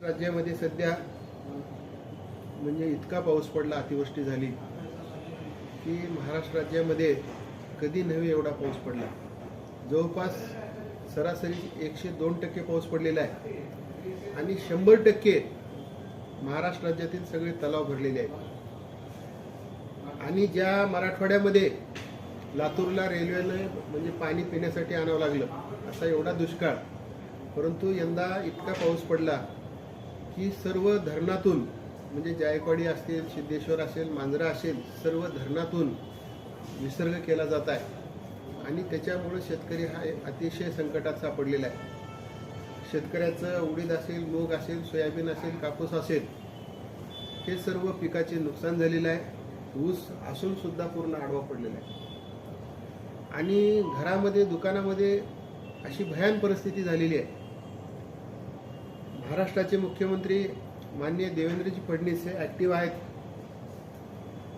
राज्यामध्ये सध्या म्हणजे इतका पाऊस पडला अतिवृष्टी झाली की महाराष्ट्र राज्यामध्ये कधी नव्हे एवढा पाऊस पडला. जवळपास सरासरी एकशे दोन टक्के पाऊस पडलेला आहे आणि शंभर टक्के महाराष्ट्र राज्यातील सगळे तलाव भरलेले आहेत. आणि ज्या मराठवाड्यामध्ये लातूरला रेल्वेनं म्हणजे पाणी पिण्यासाठी आणावं लागलं असा एवढा दुष्काळ परंतु यंदा इतका पाऊस पडला की सर्व धरणातून म्हणजे जायकवाडी असतील सिद्धेश्वर असेल मांजरा असेल सर्व धरणातून विसर्ग केला जात आहे. आणि त्याच्यामुळं शेतकरी हा अतिशय संकटात सापडलेला आहे. शेतकऱ्याचं उडीद असेल मूग असेल सोयाबीन असेल कापूस असेल हे सर्व पिकाचे नुकसान झालेलं आहे. ऊस असून सुद्धा पूर्ण आडवा पडलेला आहे. आणि घरामध्ये दुकानामध्ये अशी भयान परिस्थिती झालेली आहे. महाराष्ट्राचे मुख्यमंत्री माननीय देवेंद्रजी फडणवीस हे ॲक्टिव्ह आहेत.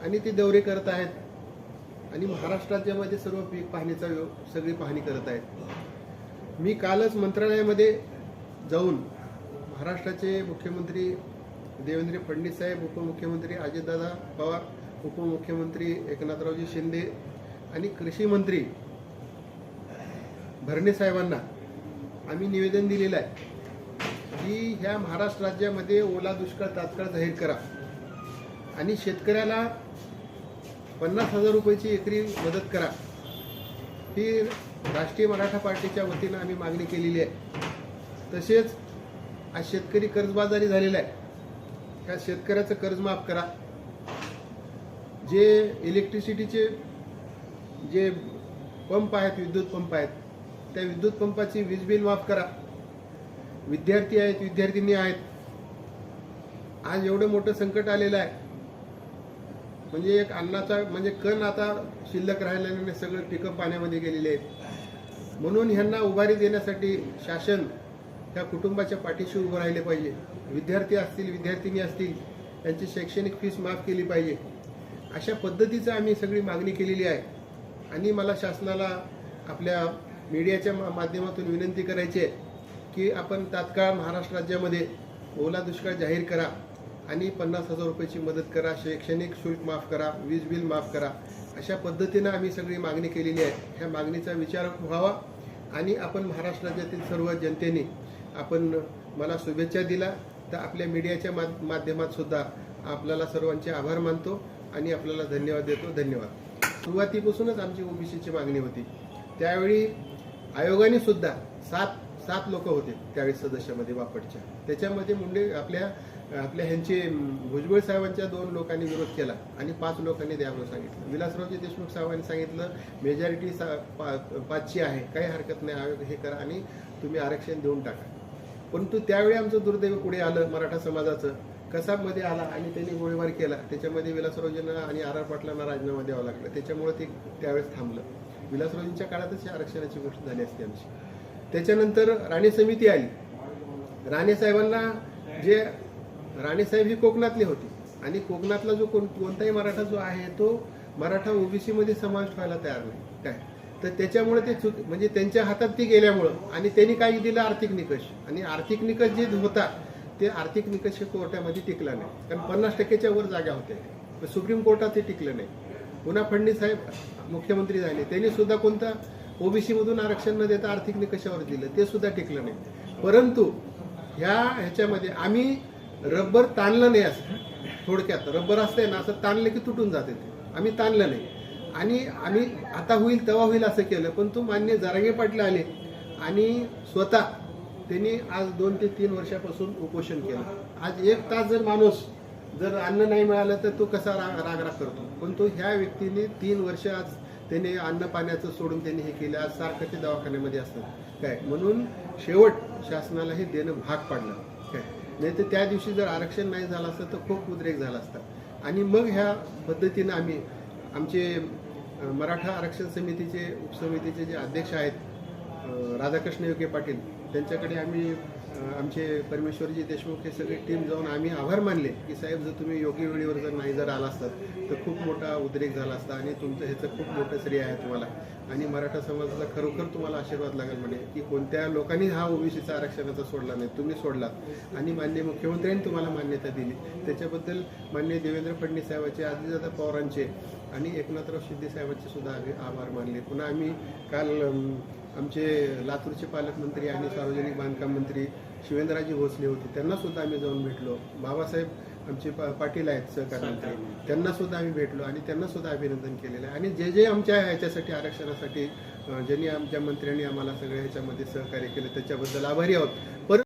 आणि ते दौरे करत आहेत. आणि महाराष्ट्राच्यामध्ये सर्व पीक पाहणीचा सगळी पाहणी करत आहेत. मी कालच मंत्रालयामध्ये जाऊन महाराष्ट्राचे मुख्यमंत्री देवेंद्र फडणवीस साहेब उपमुख्यमंत्री अजितदादा पवार उपमुख्यमंत्री एकनाथरावजी शिंदे आणि कृषी मंत्री भरणे साहेबांना आम्ही निवेदन दिलेलं आहे. की ह्या महाराष्ट्र राज्यामध्ये ओला दुष्काळ तात्काळ जाहीर करा. आणि शेतकऱ्याला पन्नास हजार रुपयाची एकरी मदत करा. ही राष्ट्रीय मराठा पार्टीच्या वतीनं आम्ही मागणी केलेली आहे. तसेच आज शेतकरी कर्जबाजारी झालेला आहे. ह्या शेतकऱ्याचं कर्ज माफ करा. जे इलेक्ट्रिसिटीचे जे पंप आहेत विद्युत पंप आहेत त्या विद्युत पंपाची वीज बिल माफ करा. विद्यार्थी आहेत विद्यार्थिनी आहेत. आज एवढं मोठं संकट आलेलं आहे. म्हणजे एक अन्नाचा म्हणजे कण आता शिल्लक राहिल्याने सगळं पिकं पाण्यामध्ये गेलेले आहेत. म्हणून ह्यांना उभारी देण्यासाठी शासन त्या कुटुंबाच्या पाठीशी उभं राहिले पाहिजे. विद्यार्थी असतील विद्यार्थिनी असतील त्यांची शैक्षणिक फीस माफ केली पाहिजे. अशा पद्धतीचं आम्ही सगळी मागणी केलेली आहे. आणि मला शासनाला आपल्या मीडियाच्या मा- माध्यमातून विनंती करायची आहे. की आपण तात्काळ महाराष्ट्र राज्यामध्ये ओला दुष्काळ जाहीर करा आणि पन्नास हजार रुपयाची मदत करा शैक्षणिक शुल्क माफ करा वीज बिल माफ करा. अशा पद्धतीनं आम्ही सगळी मागणी केलेली आहे. ह्या मागणीचा विचार व्हावा आणि आपण महाराष्ट्र राज्यातील सर्व जनतेने आपण मला शुभेच्छा दिला. तर आपल्या मीडियाच्या मा- माध्यमात सुद्धा आपल्याला सर्वांचे आभार मानतो आणि आपल्याला धन्यवाद देतो. धन्यवाद. सुरुवातीपासूनच आमची ओबीसीची मागणी होती. त्यावेळी आयोगाने सुद्धा सात सात लोक होते त्यावेळी सदस्यामध्ये बापटच्या. त्याच्यामध्ये मुंडे आपल्या आपल्या ह्यांचे भुजबळ साहेबांच्या दोन लोकांनी विरोध केला आणि पाच लोकांनी द्यावं सांगितलं. विलासरावजी देशमुख साहेबांनी सांगितलं मेजॉरिटी सा पा पाचची आहे काही हरकत नाही आयोग हे करा आणि तुम्ही आरक्षण देऊन टाका. परंतु त्यावेळी आमचं दुर्दैव पुढे आलं मराठा समाजाचं. कसाबमध्ये आला आणि त्यांनी गोळीबार केला. त्याच्यामध्ये विलासरावजींना आणि आर आर पाटलांना राजीनामा द्यावा लागला. त्याच्यामुळे ते त्यावेळेस थांबलं. विलासरावजींच्या काळातच आरक्षणाची गोष्ट झाली असती आमची. त्याच्यानंतर राणे समिती आली. राणे साहेबांना जे राणे साहेब ही कोकणातली होती. आणि कोकणातला जो कोण कोणताही मराठा जो आहे तो मराठा ओबीसीमध्ये समावेश व्हायला तयार नाही. काय? तर त्याच्यामुळे ते चुक म्हणजे त्यांच्या हातात ती गेल्यामुळं आणि त्यांनी काय दिलं आर्थिक निकष. आणि आर्थिक निकष जे होता ते आर्थिक निकष हे कोर्टामध्ये टिकला नाही. कारण पन्नास टक्क्याच्या वर जागा होत्या. सुप्रीम कोर्टात ते टिकलं नाही. पुन्हा फडणीस साहेब मुख्यमंत्री झाले. त्यांनी सुद्धा कोणता ओबीसी मधून आरक्षण न देता आर्थिक निकषावर दिलं ते सुद्धा टिकलं नाही. परंतु ह्या ह्याच्यामध्ये आम्ही रबर ताणलं नाही असं थोडक्यात. रबर असतंय ना असं ताणलं की तुटून जाते ते. आम्ही ताणलं नाही. आणि आम्ही आता होईल तेव्हा होईल असं केलं पण तो मान्य जरांगे पाटील आले आणि स्वतः त्यांनी आज दोन ते तीन वर्षापासून उपोषण केलं. आज एक तास जर माणूस जर अन्न नाही मिळालं तर तो कसा राग राग करतो? पण तो ह्या व्यक्तीने तीन वर्ष आज त्याने अन्न पाण्याचं सोडून त्यांनी हे केलं. आज सारखं ते दवाखान्यामध्ये असतात. काय? म्हणून शेवट शासनाला हे देणं भाग पाडलं. काय? नाही तर त्या दिवशी जर आरक्षण नाही झालं असतं तर खूप उद्रेक झाला असता. आणि मग ह्या पद्धतीनं आम्ही आमचे मराठा आरक्षण समितीचे उपसमितीचे जे अध्यक्ष आहेत राधाकृष्ण योगे पाटील त्यांच्याकडे आम्ही आमचे परमेश्वरजी देशमुख हे सगळे टीम जाऊन आम्ही आभार मानले की साहेब जर तुम्ही योग्य वेळेवर जर नाही जर आला असतात तर खूप मोठा उद्रेक झाला असता आणि तुमचं ह्याचं खूप मोठं श्रेय आहे तुम्हाला. आणि मराठा समाजाचा खरोखर तुम्हाला आशीर्वाद लागेल म्हणे की कोणत्या लोकांनी हा ओबीसीचा आरक्षणाचा सोडला नाही तुम्ही सोडलात आणि मान्य मुख्यमंत्र्यांनी तुम्हाला मान्यता दिली. त्याच्याबद्दल मान्य देवेंद्र फडणवीस साहेबांचे आदिदादा पवारांचे आणि एकनाथराव शिंदे साहेबांचे सुद्धा आम्ही आभार मानले. पुन्हा आम्ही काल आमचे लातूरचे पालकमंत्री आणि सार्वजनिक बांधकाम मंत्री शिवेंद्रराजे भोसले होते त्यांना सुद्धा आम्ही जाऊन भेटलो. बाबासाहेब आमचे पा पाटील आहेत सहकार मंत्री त्यांना सुद्धा आम्ही भेटलो आणि त्यांना सुद्धा अभिनंदन केलेलं आहे. आणि जे जे आमच्या ह्याच्यासाठी आरक्षणासाठी ज्यांनी आमच्या मंत्र्यांनी आम्हाला सगळ्या ह्याच्यामध्ये सहकार्य केलं त्याच्याबद्दल आभारी आहोत.